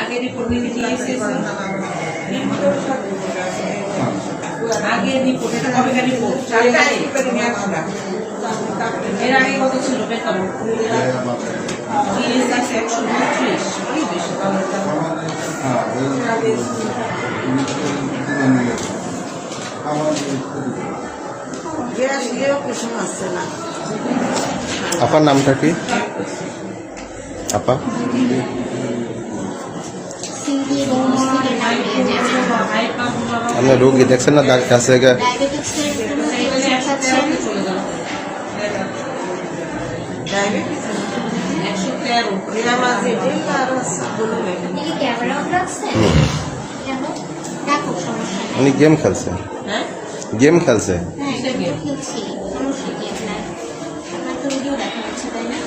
আগে রিপোর্ট কত ছিল বেতন একশো গ্যাস গিয়েও কুসুম আসছে না। আপার নামটা কি? আপা? আপনি রোগী দেখছেন না? ডাক্তার কাছে উনি গেম খেলছে। হ্যাঁ? গেম খেলছে? হ্যাঁ খেলছি কোনো কি না আপনার ভিডিও দেখা যাচ্ছে তাই না